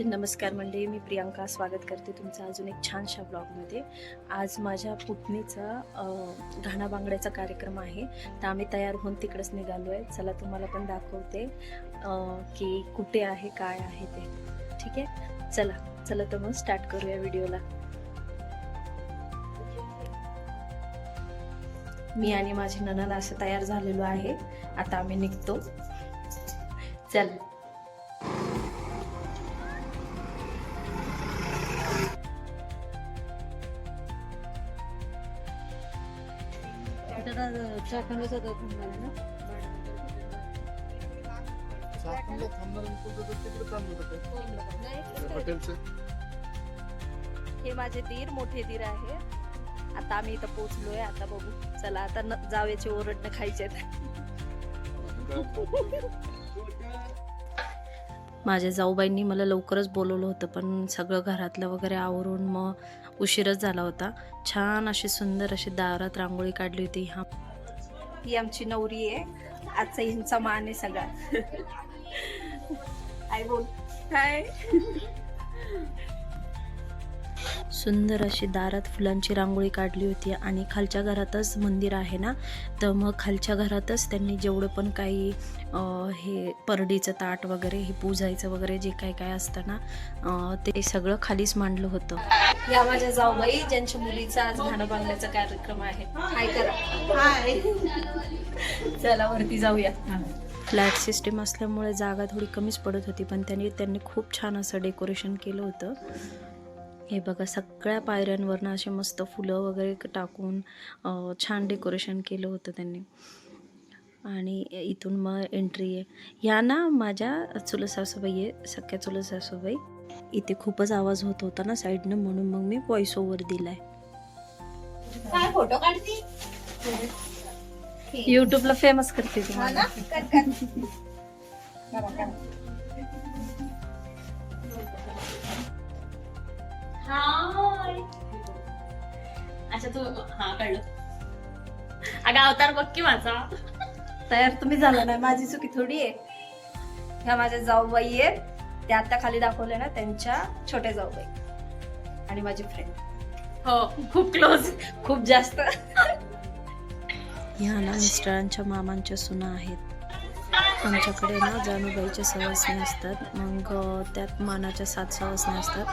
तर नमस्कार मंडळी मी प्रियांका स्वागत करते तुमचं अजून एक छानशा ब्लॉगमध्ये. आज माझ्या पुतणीचा घाणा बांगड्याचा कार्यक्रम आहे. तर आम्ही तयार होऊन तिकडंच निघालो आहे चला तुम्हाला पण दाखवते की कुठे आहे काय आहे ते. ठीक आहे? चला चला तर मग स्टार्ट करूया व्हिडिओला. मी आणि माझी ननद असं तयार झालेलो आहे. आता आम्ही निघतो. चला. थांबणार तिकडे होतं? हॉटेलचं? हे माझे दीर मोठे दीर आहे. आता आम्ही इथं पोहोचलोय. आता बघू. चला आता न- जावेचे ओरडणं खायचे माझ्या जाऊबाईंनी मला लवकरच बोलवलं होतं पण सगळं घरातलं वगैरे आवरून मग उशीरच झाला होता. छान अशी सुंदर अशी दारात रांगोळी काढली होती. हा. ही आमची नवरी आहे. आजचा हिंचा मान आहे सगळा. आय बोल. काय सुंदर अशी दारात फुलांची रांगोळी काढली होती आणि खालच्या घरातच मंदिर आहे ना? तर मग खालच्या घरातच त्यांनी जेवढं पण काही अं, हे परडीचं ताट वगैरे हे पूजायचं वगैरे जे काय काय असतं ना अं, ते सगळं खालीच मांडलं होतं. या माझ्या जाऊबाई ज्यांच्या मुलीचा आज घाणं बांधण्याचा कार्यक्रम आहे. हाय करा. चला वरती जाऊया. फ्लॅट सिस्टीम असल्यामुळे जागा थोडी कमीच पडत होती पण त्यांनी त्यांनी खूप छान असं डेकोरेशन केलं होतं. हे बघा सगळ्या पायऱ्यांवरनं असे मस्त फुलं वगैरे टाकून छान डेकोरेशन केलं होतं त्यांनी. आणि इथून मग एंट्री आहे. ह्या ना माझ्या चुलत सासूबाई आहे सख्या चुलत सासूबाई. इथे खूपच आवाज होत होता ना साईडनं म्हणून मग मी व्हॉइस ओव्हर दिलाय. काय फोटो काढती? युट्यूबला फेमस करते हा तुम्हाला हाय. अच्छा तू हा कळलं. अगं अवतार बघ की माझा. तयार तुम्ही झाला नाही माझी चुकी थोडी आहे. ह्या माझ्या जाऊबाई आहेत. त्या आता खाली दाखवल्या ना त्यांच्या छोट्या जाऊबाई. आणि माझी फ्रेंड हो खूप क्लोज खूप जास्त. ह्या ना मिस्टरांच्या मामांच्या सुना आहेत. आमच्याकडे ना जानूबाईच्या सवासणी असतात. मग त्यात मानाच्या सात सवासणी असतात.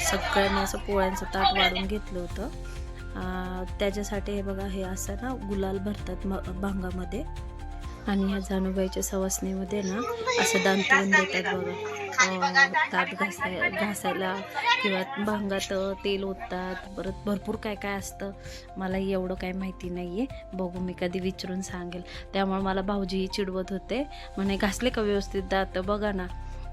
सगळ्यांनी असं पोळ्यांचं ताट वाढून घेतलं होतं. त्याच्यासाठी हे बघा हे असं ना गुलाल भरतात म भांगामध्ये. आणि ह्या जानूबाईच्या सवासणीमध्ये ना असं दान देतात बघा. ताट घासाय घासायला किंवा भांगात तेल ओततात. परत भरपूर काय काय असतं मला एवढं काय माहिती नाही आहे बघू मी कधी विचारून सांगेल. त्यामुळे मला भाऊजीही चिडवत होते. म्हणे घासले का व्यवस्थित दात? बघा ना.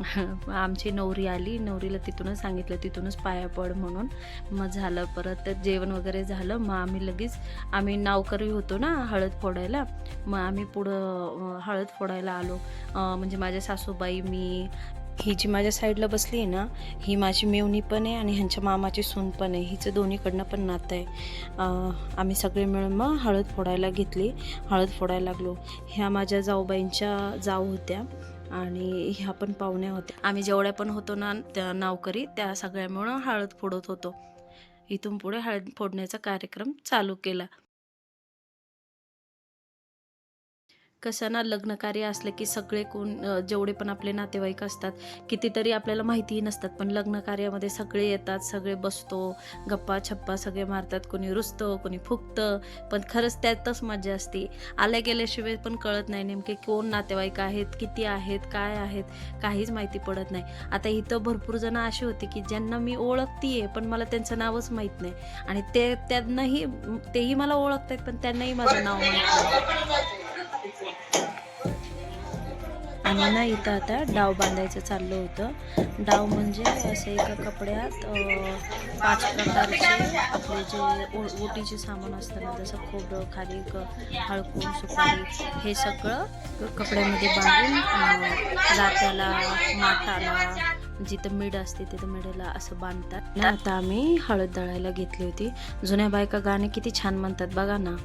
आमची नवरी आली. नवरीला तिथूनच सांगितलं तिथूनच पाया पड म्हणून. मग झालं परत जेवण वगैरे झालं. मग आम्ही लगेच आम्ही नावकरी होतो ना हळद फोडायला. मग आम्ही पुढं हळद फोडायला आलो. म्हणजे माझ्या सासूबाई मी ही जी माझ्या साईडला बसली आहे ना ही माझी मेवणी पण आहे आणि ह्यांच्या मामाची सून पण आहे. हिचं दोन्हीकडनं पण नातं आहे. आम्ही सगळे मिळून मग हळद फोडायला घेतली. हळद फोडायला लागलो. ह्या माझ्या जाऊबाईंच्या जाऊ होत्या. आणि ह्या पण पाहुण्या होत्या. आम्ही जेवढ्या पण होतो ना त्या नावकरी त्या सगळ्या मिळून हळद फोडत होतो. इथून पुढे हळद फोडण्याचा कार्यक्रम चालू केला. कसं ना लग्न कार्य असलं की सगळे कोण जेवढे पण आपले नातेवाईक असतात कितीतरी आपल्याला माहितीही नसतात पण लग्न कार्यामध्ये सगळे येतात सगळे बसतो गप्पा छप्पा सगळे मारतात कोणी रुसतं कोणी फुगतं पण खरंच त्यातच मजा असते. आल्या गेल्याशिवाय पण कळत नाही नेमके कोण नातेवाईक आहेत किती आहेत काय आहेत काहीच माहिती पडत नाही. आता इथं भरपूर जण अशी होती की ज्यांना मी ओळखतीये पण मला त्यांचं नावच माहीत नाही. आणि ते त्यांनाही तेही मला ओळखतात पण त्यांनाही माझं नाव माहीत नाही. आणि ना इथं आता डाव बांधायचं चाललं होतं. डाव म्हणजे असं एका कपड्यात पाच प्रकारचे आपले जे ओ- ओटीचे सामान असतं ना जसं खोबरं खाली हळकून सुपारी हे सगळं कपड्यामध्ये बांधून अं, माताला माठाला जिथं मिड असते तिथं मिडला असं बांधतात. ना आता आम्ही हळद दळायला घेतली होती. जुन्या बायका गाणे किती छान म्हणतात बघा ना.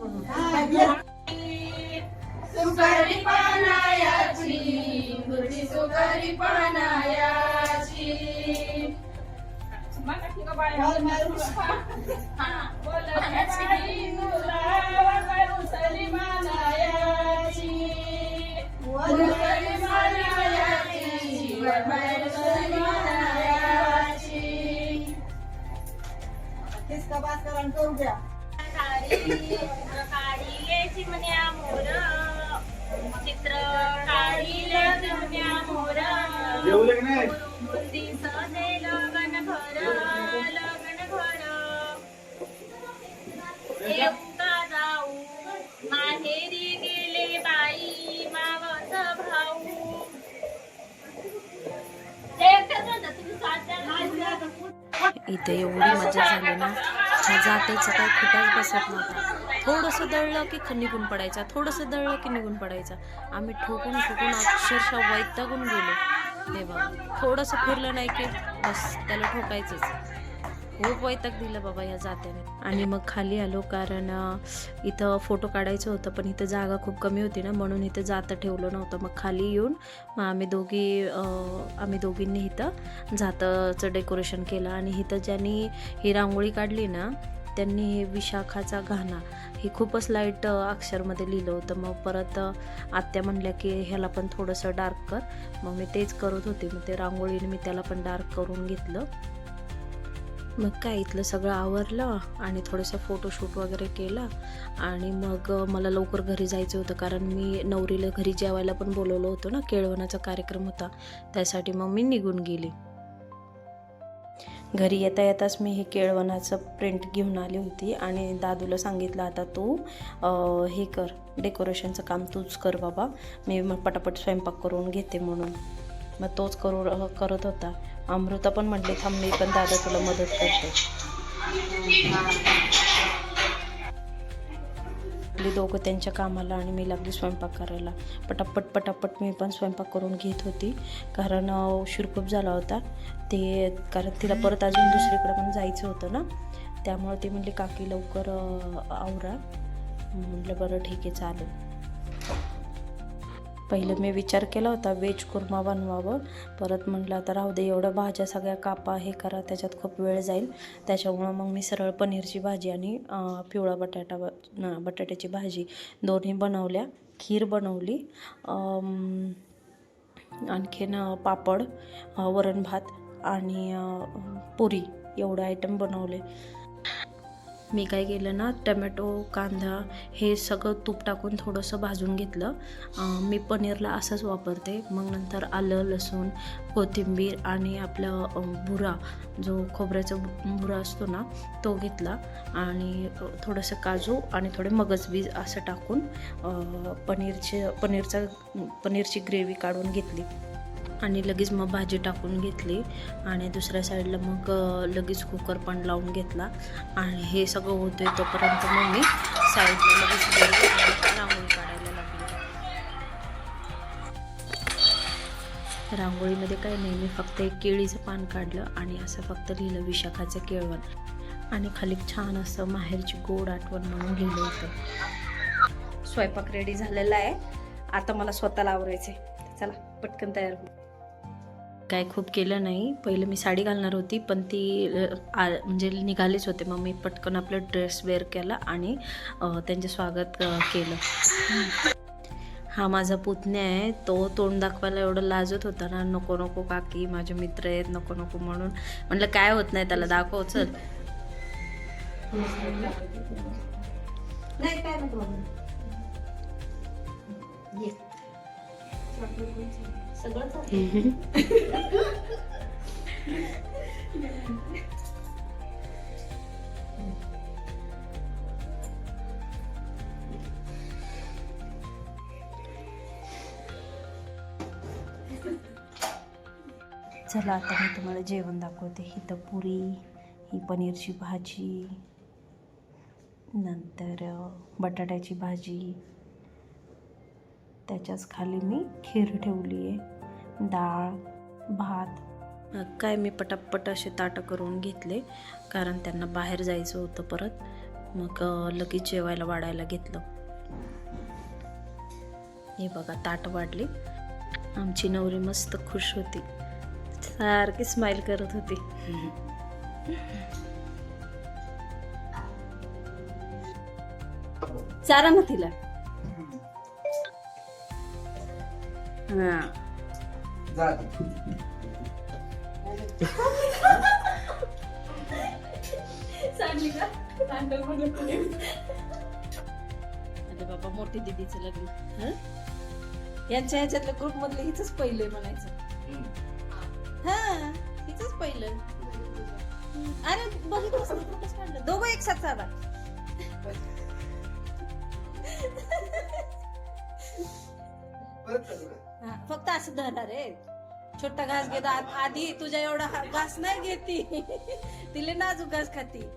म्हणू. सुकरी पानायाची गुरुजी सुकरी पानायाची. हा. जेवले सजे लगन घर लगन घर जाऊ माहेरी गेले बाई मावस भाऊ इथे एवढी मजा झाली ना? हा त्याचं काही खुटाच बसत नव्हता. थोडंसं दळलं की निघून पडायचा थोडंसं दळलं की निघून पडायचा. आम्ही ठोकून ठोकून अक्षरशः वैतागून गेलो. हे बाबा थोडंसं फिरलं नाही की बस त्याला ठोकायचंच. खूप वैताग दिलं बाबा या जात्याने. आणि मग खाली आलो कारण इथं फोटो काढायचं होतं पण इथं जागा खूप कमी होती ना म्हणून इथं जातं ठेवलं नव्हतं. मग खाली येऊन मग आम्ही दोघी आम्ही दोघींनी इथं जाताचं डेकोरेशन केलं. आणि इथं ज्यांनी ही रांगोळी काढली ना त्यांनी हे विशाखाचा घाणा हे खूपच लाइट अक्षरमध्ये लिहिलं होतं. मग परत आत्या म्हणल्या की ह्याला पण थोडंसं डार्क कर. मग मी तेच करत होते. मग ते रांगोळीने मी त्याला पण डार्क करून घेतलं. मग काय इथलं सगळं आवरलं आणि थोडंसं फोटोशूट वगैरे केला. आणि मग मला लवकर घरी जायचं होतं. कारण मी नवरीला घरी जेवायला पण बोलवलं होतं ना. केळवणाचा कार्यक्रम होता. त्यासाठी मग मी निघून गेली. घरी येता येताच मी हे केळवणाचं प्रिंट घेऊन आली होती आणि दादूला सांगितलं आता तू हे कर डेकोरेशनचं काम तूच कर बाबा. मी मग पटापट स्वयंपाक करून घेते म्हणून. मग तोच करू करत होता. अमृता पण म्हटली थांब मी पण दादा तुला मदत करते. आपली दोघं त्यांच्या कामाला आणि मी लागली स्वयंपाक करायला. पटापट पटापट मी पण स्वयंपाक करून घेत होती. कारण खूप झाला होता. ते कारण तिला परत अजून दुसरीकडे पण जायचं होतं ना. त्यामुळे ती म्हणली काकी लवकर आवरा. म्हटलं बरं ठीक आहे चालेल. पहिलं मी विचार केला होता व्हेज कुर्मा बनवावं. परत म्हटलं आता राहू दे एवढ्या भाज्या सगळ्या कापा हे करा त्याच्यात खूप वेळ जाईल. त्याच्यामुळं मग मी सरळ पनीरची भाजी आणि पिवळा बटाटा बटाट्याची भाजी दोन्ही बनवल्या. खीर बनवली आणखीन पापड वरण भात आणि पुरी एवढं आयटम बनवले. मी काय केलं ना टमॅटो कांदा हे सगळं तूप टाकून थोडंसं भाजून घेतलं. मी पनीरला असंच वापरते. मग नंतर आलं लसूण कोथिंबीर आणि आपलं भुरा बुरा. जो खोबऱ्याचा भुरा बुरा असतो ना तो घेतला. आणि थोडंसं काजू आणि थोडे मगजबीज असं टाकून पनीरचे पनीरचा पनीरची ग्रेव्ही काढून घेतली. आणि लगेच मग भाजी टाकून घेतली. आणि दुसऱ्या साईडला मग लगेच कुकर पण लावून घेतला. आणि हे सगळं होतंय तोपर्यंत मग मी साईडला लगेच रांगोळी काढायला लागली. रांगोळीमध्ये काही नाही मी फक्त एक केळीचं पान काढलं आणि असं फक्त लिहिलं विशाखाचं केळवण. आणि खाली छान असं माहेरची गोड आठवण म्हणून लिहिलं होतं. स्वयंपाक रेडी झालेला आहे. आता मला स्वतःला आहे चला पटकन तयार हो काय खूप केलं नाही. पहिलं मी साडी घालणार होती पण ती आ- म्हणजे निघालीच होते. मग मी पटकन आपलं ड्रेस वेअर केला आणि त्यांचे स्वागत केलं. हा माझा पुतण्या आहे. तो तोंड दाखवायला एवढं लाजत होता ना नको नको काकी माझे मित्र आहेत नको नको म्हणून. म्हटलं काय होत नाही त्याला दाखव चल. चला आता मी तुम्हाला जेवण दाखवते. ही तर पुरी ही पनीरची भाजी नंतर बटाट्याची भाजी त्याच्याच खाली मी खीर ठेवली आहे. डाळ भात. काय मी पटापट असे ताटं करून घेतले कारण त्यांना बाहेर जायचं होतं परत. मग लगेच जेवायला वाढायला घेतलं. हे बघा ताट वाढली. आमची नवरी मस्त खुश होती. सारखी स्माईल करत होती. चारा ना तिला. हा सांगली का तांडव म्हणलं अरे बाबा मोठी दिदीचं लग्न. हं? यांच्या ह्याच्यातल्या ग्रुप मधलं हिच पहिलं म्हणायचं. हा हिच पहिलं. अरे बघितलंच नाही कुठंच काढलं? दोघं एक साथ चालला फक्त असं धरणार रे छोटा घास घेत. आधी तुझ्या एवढा घास नाही घेती. तिले नाजूक घास खाती.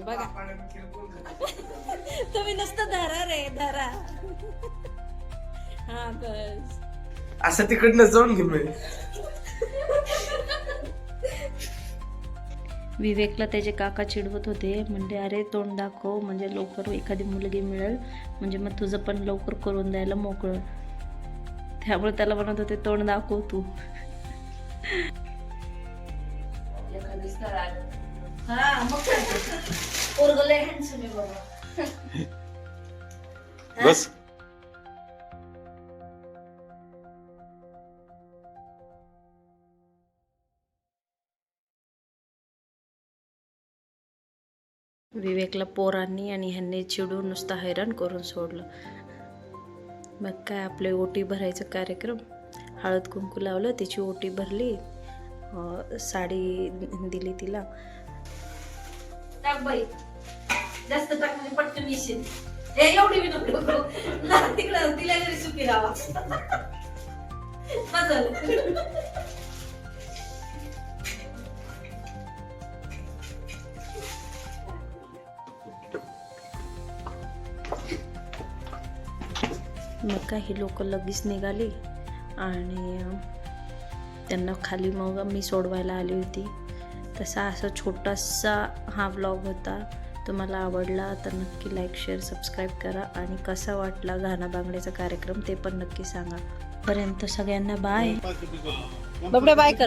बघा. तुम्ही नुसतं धरा रे धरा. हा बस. असं तिकडनं जाऊन घे मी विवेकला त्याचे काका चिडवत होते. म्हणजे अरे तोंड दाखव. म्हणजे लवकर एखादी मुलगी मिळेल. म्हणजे मग तुझं पण लवकर करून द्यायला मोकळं. त्यामुळे त्याला म्हणत होते तोंड दाखव तू. हा बस. विवेकला पोरांनी आणि ह्यांनी चिडून नुसतं हैराण करून सोडलं. मग काय आपले ओटी भरायचं कार्यक्रम? हळद कुंकू लावलं तिची ओटी भरली साडी दिली तिला. जास्त म्हणजे पटकन येशील. हे एवढी मी नको तिकडं तिला जरी सुखी राहा मग काय ही लोक लगेच निघाली आणि त्यांना खाली मग मी सोडवायला आली होती. तसा असा छोटासा हा व्लॉग होता. तुम्हाला आवडला तर नक्की लाईक शेअर सबस्क्राईब करा आणि कसा वाटला घाणा बांगड्याचा कार्यक्रम ते पण नक्की सांगा. पर्यंत सगळ्यांना बाय बाय कर.